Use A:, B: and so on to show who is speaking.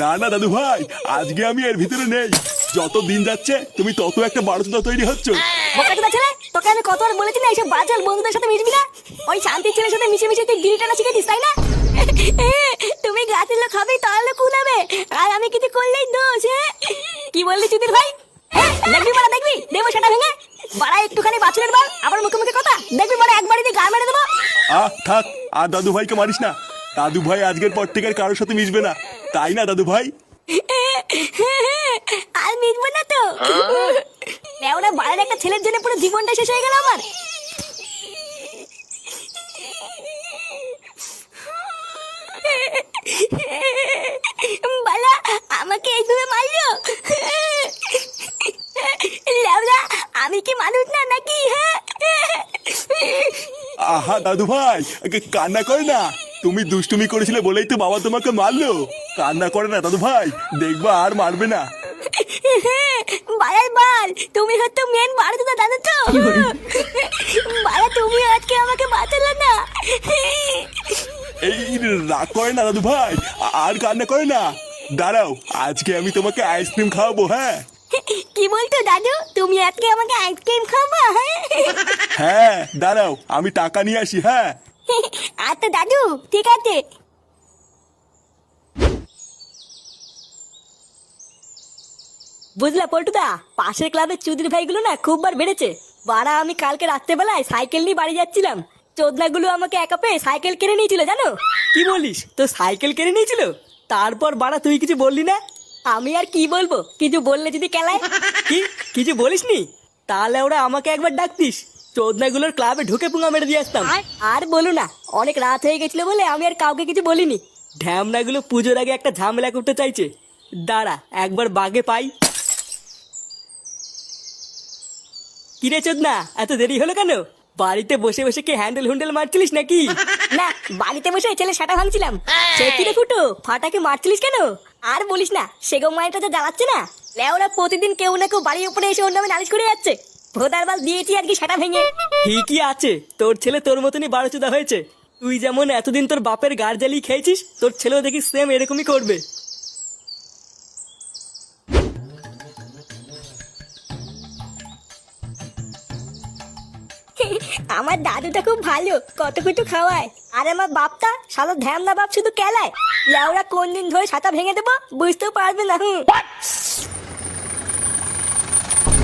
A: না না দাদু ভাই আজকে আমি এর ভিতরে নেই। যত দিন যাচ্ছে তুমি তত একটা বারোচোদা তৈরি হচ্ছ।
B: বোকাচোদা ছেলে তোকে আমি কতবার বলেছি না এইসব বাজার বন্ধুদের সাথে মিশবি না? ওই শান্তির ছেলের সাথে মিশে মিশে তুই বিড়ি টানা শিখে দিস তাই না? তুমি গাছের লোক খাবে তাহলে কুলাবে আর আমি কিছু করলেই দোষ? কি বললি চুদির ভাই? দেখবি মারা দেখবি? দেবো সেটা ভেঙে। বাড়া একটুখানি বাছুরের বল আবার মুখে মুখে কথা। দেখবি মারা একবারই দিয়ে গা মেরে দেবো।
A: আহ থাক আর দাদু ভাইকে মারিস না। দাদু ভাই আজকের পর থেকে কারোর সাথে মিশবে না। তাই না দাদু ভাই?
B: আর মিটবো না তো। ওরা বাড়ির একটা ছেলের জন্য পুরো জীবনটা শেষ হয়ে গেল আমার। বালা আমাকে এইভাবে মারলো? লেওরা আমি কি মানুষ না নাকি হ্যাঁ?
A: আহা দাদু ভাই কান্না করে না। তুমি দুষ্টুমি করেছিলে বলেই তো বাবা তোমাকে মারলো। কান্না করে না দাদু ভাই দেখবা আর মারবে না।
B: বাড়ার বাল তুমি হয়তো মেন বাড়ি তো। জানো তো বাড়া তুমি আজকে আমাকে বাঁচালো না।
A: এই রাগ করে না দাদু ভাই আর কান্না করে না। দাঁড়াও আজকে আমি তোমাকে আইসক্রিম খাওয়াবো হ্যাঁ?
B: কি বলতো দাদু তুমি আজকে আমাকে আইসক্রিম খাবা হ্যাঁ?
A: হ্যাঁ দাঁড়াও আমি টাকা নিয়ে আসি হ্যাঁ?
B: আচ্ছা দাদু ঠিক আছে। বুঝলা পল্টুদা পাশের ক্লাবের চুদির ভাইগুলো না খুব বার বেড়েছে। বাড়া আমি কালকে রাত্রেবেলায় সাইকেল নিয়ে বাড়ি যাচ্ছিলাম। চোদনাগুলো আমাকে একা পেয়ে সাইকেল কিনে নিয়েছিল জানো?
C: কি বলিস? তো সাইকেল কিনে নিয়েছিল? তারপর বাড়া তুই কিছু বললি না?
B: আমি আর কি বলব? কিছু বললে যদি কেলায়।
C: কি? কিছু বলিসনি? তাহলে ওরা আমাকে একবার ডাকতিস। চোদনাগুলোর ক্লাবে ঢুকে পুঙা মেরে দিয়ে আসতাম।
B: আর বলো না অনেক রাত হয়ে গেছিল বলে আমি আর কাউকে কিছু বলিনি।
C: ঢ্যামনাগুলো পুজোর আগে একটা ঝামেলা করতে চাইছে। দাঁড়া একবার বাগে পাই। কিরে চোদনা এত দেরি হলো কেন? বাড়িতে বসে বসে কি হ্যান্ডেল হুন্ডেল মারছিলিস নাকি?
B: না বাড়িতে বসে ছেলে সাটা ভাঙছিলাম। সে কিরে ফুটো ফাটাকে মারছিলিস কেন? আর বলিস না সেগো মায়েরটা যা জ্বালাচ্ছে না। লেওরা প্রতিদিন কেউ না কেউ বাড়ির উপরে এসে ওর নামে নালিশ করে যাচ্ছে। ভোদার বাল দিয়েছি আর কি সেটা ভেঙে।
C: ঠিকই আছে। তোর ছেলে তোর মতনই বারোচুদা হয়েছে। তুই যেমন এতদিন তোর বাপের গার জ্বালিয়ে খেয়েছিস তোর ছেলেও দেখি সেম এরকমই করবে।
B: আমার দাদুটা খুব ভালো কত কিছু খাওয়ায়। আর আমার বাপটা সাদা ধ্যান না বাপ শুধু কেলায়। লেওরা কোন দিন ধরে ছাতা ভেঙে দেবো বুঝতেও পারবে না